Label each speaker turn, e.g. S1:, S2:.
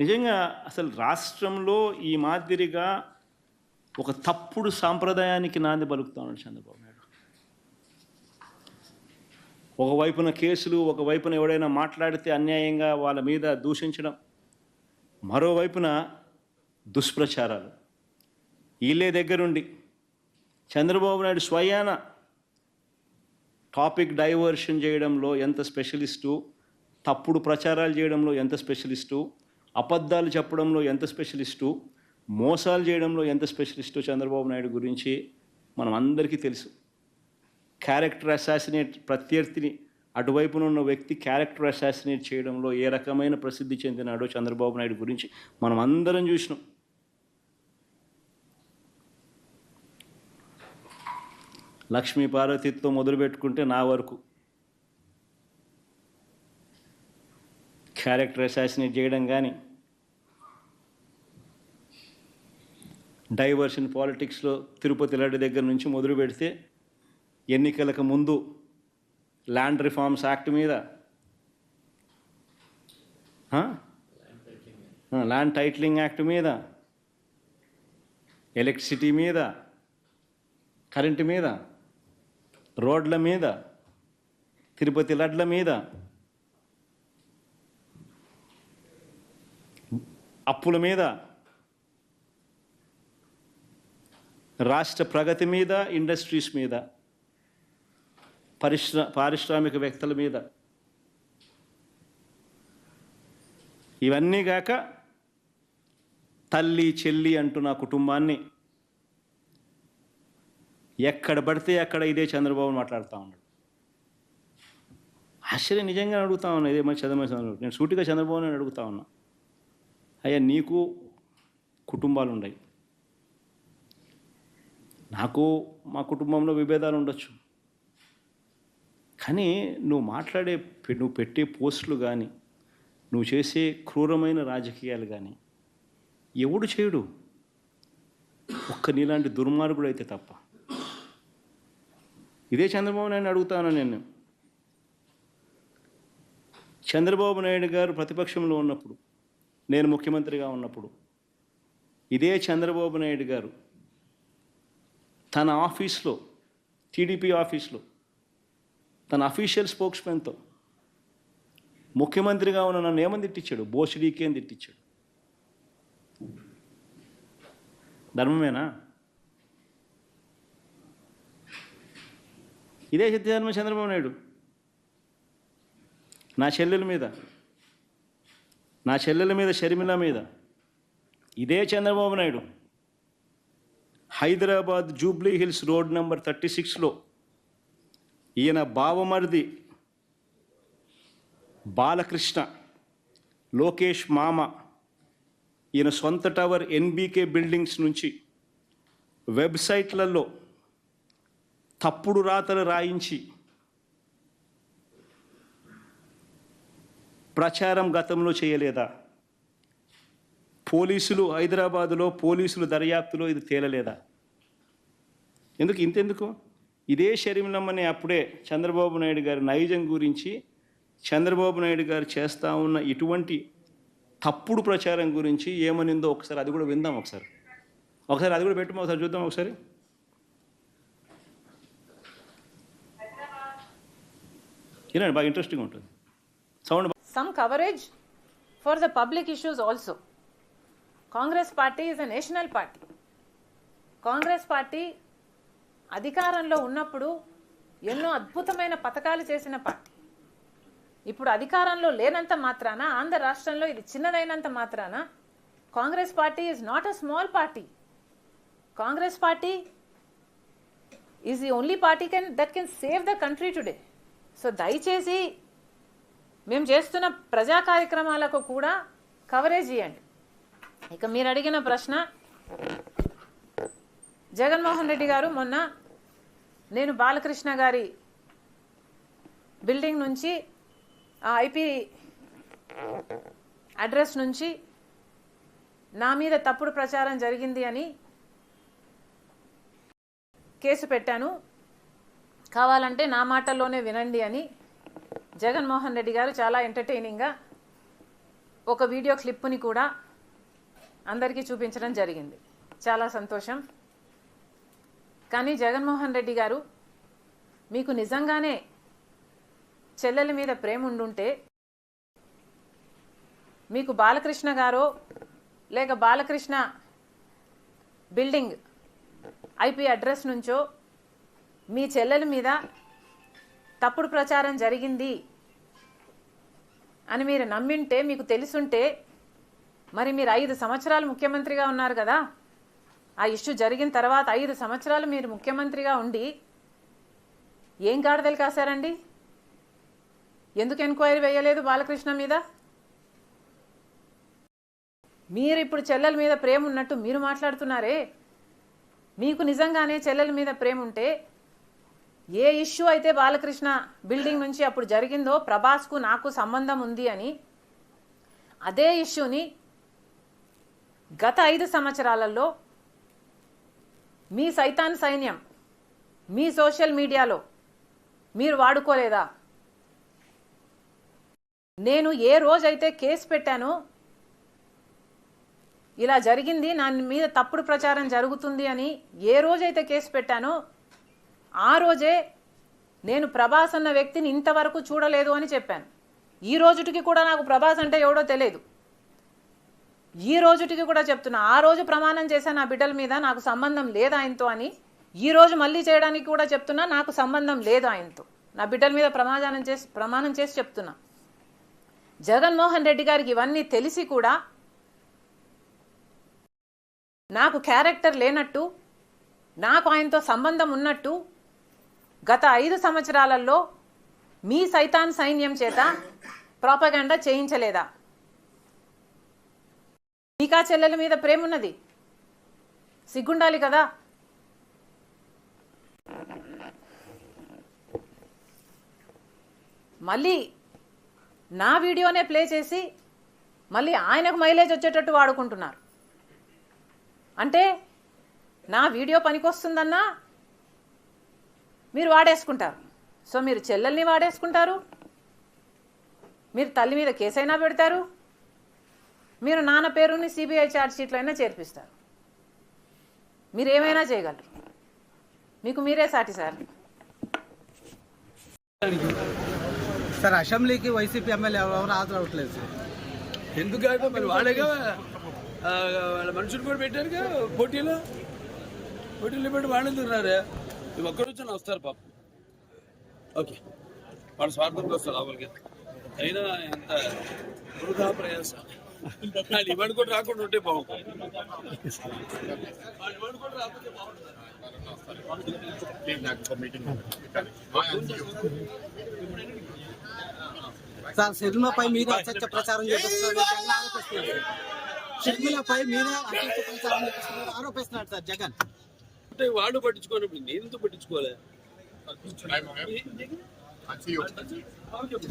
S1: నిజంగా అసలు రాష్ట్రంలో ఈ మాదిరిగా ఒక తప్పుడు సాంప్రదాయానికి నాంది పలుకుతా చంద్రబాబు నాయుడు. ఒకవైపున కేసులు ఒకవైపున ఎవడైనా మాట్లాడితే అన్యాయంగా వాళ్ళ మీద దూషించడం మరోవైపున దుష్ప్రచారాలు. వీళ్ళే దగ్గరుండి చంద్రబాబు నాయుడు స్వయాన టాపిక్ డైవర్షన్ చేయడంలో ఎంత స్పెషలిస్టు తప్పుడు ప్రచారాలు చేయడంలో ఎంత స్పెషలిస్టు అబద్ధాలు చెప్పడంలో ఎంత స్పెషలిస్టు మోసాలు చేయడంలో ఎంత స్పెషలిస్టు చంద్రబాబు నాయుడు గురించి మనం అందరికీ తెలుసు. క్యారెక్టర్ అసాసినేట్ ప్రత్యర్థిని అటువైపున ఉన్న వ్యక్తి క్యారెక్టర్ అసాసినేట్ చేయడంలో ఏ రకమైన ప్రసిద్ధి చెందినాడో చంద్రబాబు నాయుడు గురించి మనం అందరం చూసినాం. లక్ష్మీ పార్వతితో మొదలు పెట్టుకుంటే నా వరకు క్యారెక్టర్ అసాసినేట్ చేయడం కానీ డైవర్షన్ పాలిటిక్స్లో తిరుపతి లడ్డు దగ్గర నుంచి మొదలు పెడితే ఎన్నికలకు ముందు ల్యాండ్ రిఫార్మ్స్ యాక్ట్ మీద ల్యాండ్ టైటిలింగ్ యాక్ట్ మీద ఎలక్ట్రిసిటీ మీద కరెంటు మీద రోడ్ల మీద తిరుపతి లడ్ల మీద అప్పుల మీద రాష్ట్ర ప్రగతి మీద ఇండస్ట్రీస్ మీద పరిశ్ర పారిశ్రామిక వ్యక్తుల మీద. ఇవన్నీ గాక తల్లి చెల్లి అంటూ నా కుటుంబాన్ని ఎక్కడ పడితే అక్కడ ఇదే చంద్రబాబు మాట్లాడుతూ ఉన్నాడు. ఆశ్చర్యం నిజంగా అడుగుతా ఉన్నా ఇదే మంచి చంద్రబాబు నేను సూటిగా చంద్రబాబు అని అడుగుతా ఉన్నా. అయ్యా నీకు కుటుంబాలు ఉన్నాయి నాకు మా కుటుంబంలో విభేదాలు ఉండొచ్చు కానీ నువ్వు మాట్లాడే నువ్వు పెట్టే పోస్టులు కానీ నువ్వు చేసే క్రూరమైన రాజకీయాలు కానీ ఎవడు చేయడు. ఒక్క నీలాంటి దుర్మార్గుడు అయితే తప్ప. ఇదే చంద్రబాబు నాయుడు అడుగుతాను నేను. చంద్రబాబు నాయుడు గారు ప్రతిపక్షంలో ఉన్నప్పుడు నేను ముఖ్యమంత్రిగా ఉన్నప్పుడు. ఇదే చంద్రబాబు నాయుడు గారు తన ఆఫీస్లో టీడీపీ ఆఫీస్లో తన అఫీషియల్ స్పోక్స్మెన్తో ముఖ్యమంత్రిగా ఉన్న నన్ను ఏమని తిట్టించాడు? బోసిడీకి అని తిట్టించాడు. ధర్మమేనా? ఇదే సత్యధర్మ చంద్రబాబు నాయుడు. నా చెల్లెల మీద నా చెల్లెల మీద షర్మిల మీద. ఇదే Chandrababu Naidu. Hyderabad Jubilee Hills road number thirty సిక్స్లో ఈయన బావమరిది బాలకృష్ణ లోకేష్ మామ ఈయన సొంత టవర్ ఎన్బీకే బిల్డింగ్స్ నుంచి వెబ్సైట్లలో తప్పుడు రాతలు రాయించి ప్రచారం గతంలో చేయలేదా? పోలీసులు హైదరాబాదులో పోలీసులు దర్యాప్తులో ఇది తేలలేదా? ఎందుకు? ఇంతెందుకు? ఇదే షర్మిలమ్మని అప్పుడే చంద్రబాబు నాయుడు గారి నైజం గురించి చంద్రబాబు నాయుడు గారు చేస్తూ ఉన్న ఇటువంటి తప్పుడు ప్రచారం గురించి ఏమనిందో ఒకసారి అది కూడా విందాం ఒకసారి. ఒకసారి అది కూడా పెట్టుమా? ఒకసారి చూద్దాం ఒకసారి. వినండి బాగా ఇంట్రెస్టింగ్ ఉంటుంది. Sound
S2: some coverage for the public issues also. Congress party is a national party Congress party అధికారంలో ఉన్నప్పుడు ఎన్నో అద్భుతమైన పథకాలు చేసిన పార్టీ. ఇప్పుడు అధికారంలో లేనంత మాత్రాన ఆంధ్ర రాష్ట్రంలో ఇది చిన్నదైనంత మాత్రాన Congress party is not a small party Congress party is the only party can that can save the country today so దయచేసి మేము చేస్తున్న ప్రజా కార్యక్రమాలకు కూడా కవరేజ్ ఇవ్వండి ఇక మీరు అడిగిన ప్రశ్న జగన్మోహన్ రెడ్డి గారు మొన్న నేను బాలకృష్ణ గారి బిల్డింగ్ నుంచి ఆ ఐపీ అడ్రస్ నుంచి నా మీద తప్పుడు ప్రచారం జరిగింది అని కేసు పెట్టాను. కావాలంటే నా మాటల్లోనే వినండి అని జగన్మోహన్ రెడ్డి గారు చాలా ఎంటర్టైనింగ్గా ఒక వీడియో క్లిప్పుని కూడా అందరికీ చూపించడం జరిగింది. చాలా సంతోషం. కానీ జగన్మోహన్ రెడ్డి గారు మీకు నిజంగానే చెల్లెల మీద ప్రేమ ఉండుంటే మీకు బాలకృష్ణ గారో లేక బాలకృష్ణ బిల్డింగ్ ఐపీ అడ్రస్ నుంచో మీ చెల్లెల మీద తప్పుడు ప్రచారం జరిగింది అని మీరు నమ్మింటే మీకు తెలుసుంటే మరి మీరు ఐదు సంవత్సరాలు ముఖ్యమంత్రిగా ఉన్నారు కదా. ఆ ఇష్యూ జరిగిన తర్వాత ఐదు సంవత్సరాలు మీరు ముఖ్యమంత్రిగా ఉండి ఏం గాడిదలు కాశారండి? ఎందుకు ఎంక్వైరీ వేయలేదు బాలకృష్ణ మీద? మీరు ఇప్పుడు చెల్లెల మీద ప్రేమ ఉన్నట్టు మీరు మాట్లాడుతున్నారే? మీకు నిజంగానే చెల్లెల మీద ప్రేమ ఉంటే ఏ ఇష్యూ అయితే బాలకృష్ణ బిల్డింగ్ నుంచి అప్పుడు జరిగిందో ప్రభాస్కు నాకు సంబంధం ఉంది అని అదే ఇష్యూని గత ఐదు సంవత్సరాలలో మీ సైతాన్ సైన్యం మీ సోషల్ మీడియాలో మీరు వాడుకోలేదా? నేను ఏ రోజైతే కేసు పెట్టానో ఇలా జరిగింది నా మీద తప్పుడు ప్రచారం జరుగుతుంది అని ఏ రోజైతే కేసు పెట్టానో ఆ రోజే నేను ప్రభాస్ అన్న వ్యక్తిని ఇంతవరకు చూడలేదు అని చెప్పాను. ఈ రోజుటికి కూడా నాకు ప్రభాస్ అంటే ఎవడో తెలియదు. ఈ రోజుటికి కూడా చెప్తున్నా ఆ రోజు ప్రమాణం చేశాను నా బిడ్డల మీద నాకు సంబంధం లేదు ఆయనతో అని ఈ రోజు మళ్ళీ చేయడానికి కూడా చెప్తున్నా నాకు సంబంధం లేదు ఆయనతో. నా బిడ్డల మీద ప్రమాదానం చేసి ప్రమాణం చేసి చెప్తున్నా. జగన్మోహన్ రెడ్డి గారికి ఇవన్నీ తెలిసి కూడా నాకు క్యారెక్టర్ లేనట్టు నాకు ఆయనతో సంబంధం ఉన్నట్టు గత ఐదు సంవత్సరాలలో మీ సైతాన్ సైన్యం చేత ప్రాపగాండా చేయించలేదా? మీకా చెల్లెల మీద ప్రేమ ఉన్నది సిగ్గుండాలి కదా? మళ్ళీ నా వీడియోనే ప్లే చేసి మళ్ళీ ఆయనకు మైలేజ్ వచ్చేటట్టు వాడుకుంటున్నారు. అంటే నా వీడియో పనికొస్తుందన్నా మీరు వాడేసుకుంటారు. సో మీరు చెల్లెల్ని వాడేసుకుంటారు. మీరు తల్లి మీద కేసైనా పెడతారు. మీరు నాన్న పేరుని సిబిఐ ఛార్జ్ షీట్లో అయినా చేర్పిస్తారు. మీరు ఏమైనా చేయగలరు. మీకు మీరే సాటి సార్.
S3: సార్ అసెంబ్లీకి వైసీపీ ఎమ్మెల్యే ఎవరు హాజరవట్లేదు సార్.
S4: ఎందుకంటే మరి? వాళ్ళేగా ఆ, వాళ్ళ మనుషులు కూడా పెట్టారుగా పోటీలో. పోటీలో పెట్టి ఒక్కరు వచ్చి వస్తారు పాపం. ఓకే. వాళ్ళ స్వార్థంలో వస్తారు లోపలికి. అయినా ఎంత వృధా ప్రయాస. వాళ్ళు ఇవన్నీ కూడా రాకుండా ఉంటే బాగుంటుంది.
S3: సార్ సినిమాపై మీద అత్యంత ప్రచారం చేస్తున్నారు జగన్ ఆరోపిస్తున్నారు. షర్మిలపై మీద అత్యంత ప్రచారం చేస్తున్నారు ఆరోపిస్తున్నాడు సార్ జగన్.
S4: అంటే వాళ్ళు పట్టించుకోనప్పుడు నేను ఎందుకు పట్టించుకోలే